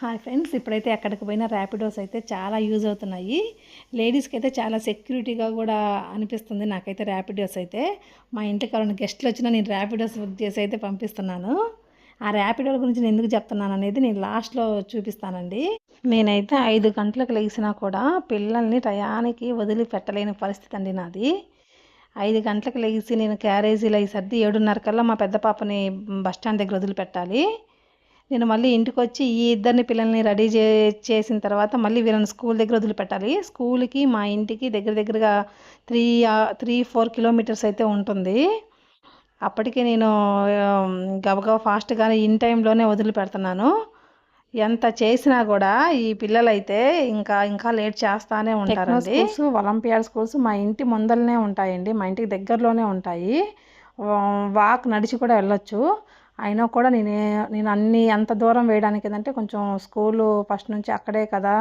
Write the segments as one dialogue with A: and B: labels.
A: Hi friends ఇప్పుడైతే ఎక్కడికి పోయినా ర్యాపిడోస్ అయితే చాలా యూజ్ అవుతున్నాయి. లేడీస్కి అయితే చాలా సెక్యూరిటీగా కూడా అనిపిస్తుంది నాకైతే ర్యాపిడోస్ అయితే. మా ఇంటికి ఎవరైనా గెస్ట్లు వచ్చినా నేను ర్యాపిడోస్ బుక్ చేసి అయితే పంపిస్తున్నాను. ఆ ర్యాపిడోల గురించి నేను ఎందుకు చెప్తున్నాను అనేది నేను లాస్ట్లో చూపిస్తానండి. నేనైతే ఐదు గంటలకు లేచినా కూడా పిల్లల్ని టయానికి వదిలిపెట్టలేని పరిస్థితి అండి నాది. ఐదు గంటలకు లేచి నేను క్యారేజీలు అవి సర్ది ఏడున్నర కల్లా మా పెద్ద పాపని బస్ స్టాండ్ దగ్గర వదిలిపెట్టాలి. నేను మళ్ళీ ఇంటికి వచ్చి ఈ ఇద్దరిని పిల్లల్ని రెడీ చే చేసిన తర్వాత మళ్ళీ వీళ్ళని స్కూల్ దగ్గర వదిలిపెట్టాలి. స్కూల్కి మా ఇంటికి దగ్గర దగ్గరగా త్రీ త్రీ ఫోర్ కిలోమీటర్స్ అయితే ఉంటుంది. అప్పటికి నేను గబగబా ఫాస్ట్గానే ఇన్ టైంలోనే వదిలిపెడుతున్నాను. ఎంత చేసినా కూడా ఈ పిల్లలైతే ఇంకా ఇంకా లేట్ చేస్తానే ఉంటారండి. స్కూల్స్ ఒలింపియాడ్ స్కూల్స్ మా ఇంటి ముందరనే ఉంటాయండి. మా ఇంటికి దగ్గరలోనే ఉంటాయి. వాక్ నడిచి కూడా వెళ్ళొచ్చు. అయినా కూడా నేను నేను అన్ని అంత దూరం వేయడానికి ఏంటంటే కొంచెం స్కూలు ఫస్ట్ నుంచి అక్కడే కదా.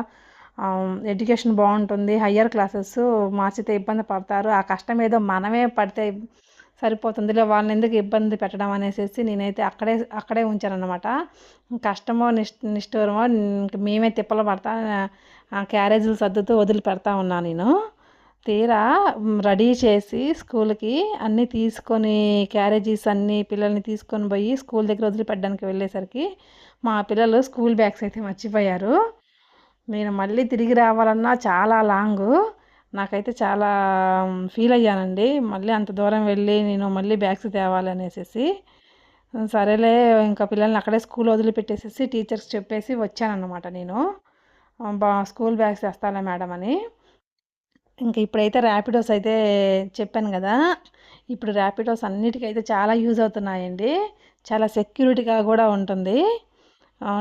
A: ఎడ్యుకేషన్ బాగుంటుంది హయ్యర్ క్లాసెస్ మార్చితే ఇబ్బంది పడతారు. ఆ కష్టం ఏదో మనమే పడితే సరిపోతుందిలే వాళ్ళని ఎందుకు ఇబ్బంది పెట్టడం అనేసి నేనైతే అక్కడే అక్కడే ఉంచానన్నమాట. కష్టమో నిష్ నిష్ఠూరమో మేమే తిప్పలు పడతా క్యారేజీలు సర్దుతూ వదిలి పెడతా ఉన్నా నేను. తీరా రెడీ చేసి స్కూల్కి అన్నీ తీసుకొని క్యారేజీస్ అన్నీ పిల్లల్ని తీసుకొని పోయి స్కూల్ దగ్గర వదిలిపెట్టడానికి వెళ్ళేసరికి మా పిల్లలు స్కూల్ బ్యాగ్స్ అయితే మర్చిపోయారు. నేను మళ్ళీ తిరిగి రావాలన్నా చాలా లాంగ్. నాకైతే చాలా ఫీల్ అయ్యానండి. మళ్ళీ అంత దూరం వెళ్ళి నేను మళ్ళీ బ్యాగ్స్ తేవాలనేసేసి సరేలే ఇంకా పిల్లల్ని అక్కడే స్కూల్ వదిలిపెట్టేసేసి టీచర్స్ చెప్పేసి వచ్చానన్నమాట నేను. బా స్కూల్ బ్యాగ్స్ తెస్తాలే మేడం అని. ఇంకా ఇప్పుడైతే ర్యాపిడోస్ అయితే చెప్పాను కదా ఇప్పుడు ర్యాపిడోస్ అన్నిటికైతే చాలా యూజ్ అవుతున్నాయండి. చాలా సెక్యూరిటీగా కూడా ఉంటుంది.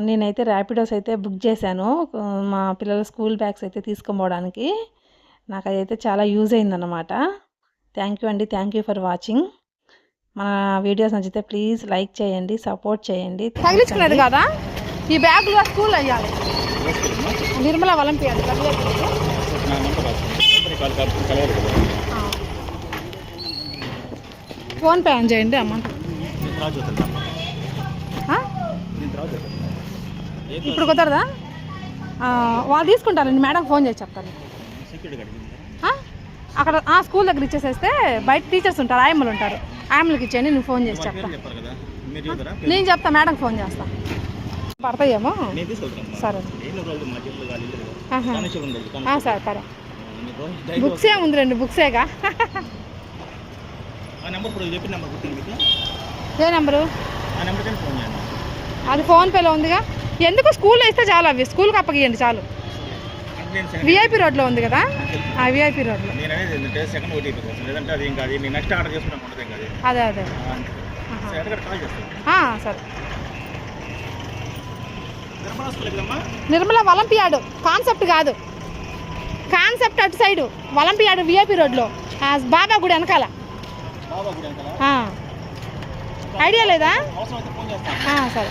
A: నేనైతే ర్యాపిడోస్ అయితే బుక్ చేశాను మా పిల్లల స్కూల్ బ్యాగ్స్ అయితే తీసుకుపోవడానికి. నాకు అదైతే చాలా యూజ్ అయిందన్నమాట. థ్యాంక్ యూ అండి థ్యాంక్ యూ ఫర్ వాచింగ్. మన వీడియోస్ నచ్చితే ప్లీజ్ లైక్ చేయండి సపోర్ట్ చేయండి.
B: తగిలించుకునేది కదా? ఈ బ్యాగులు స్కూల్ అయ్యాలి Nirmala Olympiad PhonePe on చేయండి అమౌంట్? ఇప్పుడు కుదరదా? వాళ్ళు తీసుకుంటారండి. మేడం ఫోన్ చేసి చెప్తాను ఆ? అక్కడ ఆ, స్కూల్ దగ్గర ఇచ్చేసేస్తే బయట టీచర్స్ ఉంటారు ఆయమ్మలు ఉంటారు. ఆయమ్మలకి ఇచ్చేయండి నేను ఫోన్ చేసి చెప్తా. నేను చెప్తా మేడం ఫోన్ చేస్తా. పడతాయేమో? సరే. సరే పరే బుక్స్ ఏముంది రెండు బుక్సేగా. ఏ నెంబరు? అది ఫోన్ పేలో ఉందిగా. ఎందుకు స్కూల్లో ఇస్తే చాలు అవి? స్కూల్కి అప్పగియండి చాలు. విఐపి రోడ్లో ఉంది కదా? ఆ విఐపి రోడ్లో.
C: అది అది. సరే నిర్మలా
B: ఒలింపియాడ్ కాన్సెప్ట్ కాదు. కాన్సెప్ట్ అటు సైడు ఒలింపియాడ్ విఐపి రోడ్లో. బాబా గుడి వెనకాల. ఐడియా లేదా? సరే.